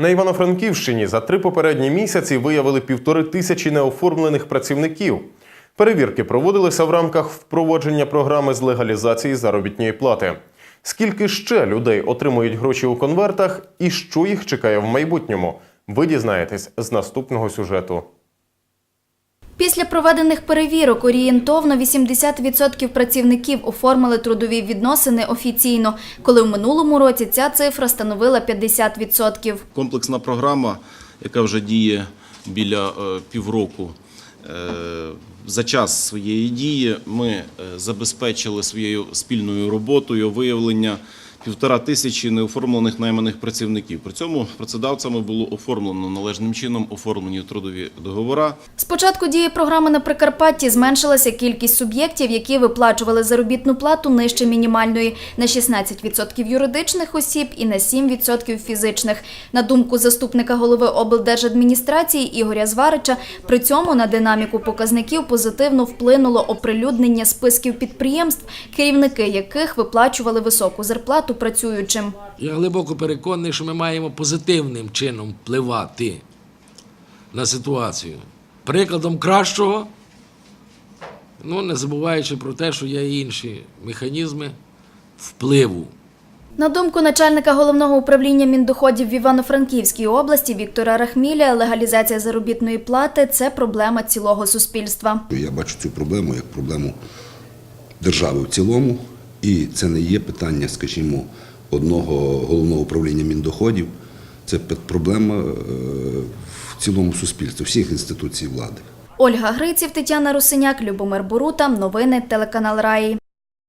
На Івано-Франківщині за три попередні місяці виявили півтори тисячі неоформлених працівників. Перевірки проводилися в рамках впровадження програми з легалізації заробітної плати. Скільки ще людей отримують гроші у конвертах і що їх чекає в майбутньому? Ви дізнаєтесь з наступного сюжету. Після проведених перевірок орієнтовно 80% працівників оформили трудові відносини офіційно, коли в минулому році ця цифра становила 50%. Комплексна програма, яка вже діє біля е, півроку. Е, За час своєї дії ми е, забезпечили своєю спільною роботою виявлення півтора тисячі неоформлених найманих працівників. При цьому працедавцями було оформлено належним чином оформлені трудові договори. З початку дії програми на Прикарпатті зменшилася кількість суб'єктів, які виплачували заробітну плату нижче мінімальної на 16% юридичних осіб і на 7% фізичних. На думку заступника голови облдержадміністрації Ігоря Зварича, при цьому на динаміку показників позитивно вплинуло оприлюднення списків підприємств, керівники яких виплачували високу зарплату працюючим. Я глибоко переконаний, що ми маємо позитивним чином впливати на ситуацію. Прикладом кращого, ну не забуваючи про те, що є і інші механізми впливу. На думку начальника головного управління міндоходів в Івано-Франківській області Віктора Рахміля, легалізація заробітної плати це проблема цілого суспільства. Я бачу цю проблему як проблему держави в цілому, і це не є питання, скажімо, одного головного управління міндоходів. Це проблема е, в цілому суспільстві, всіх інституцій влади. Ольга Гриців, Тетяна Русиняк, Любомир Бурута, Новини телеканал Раї.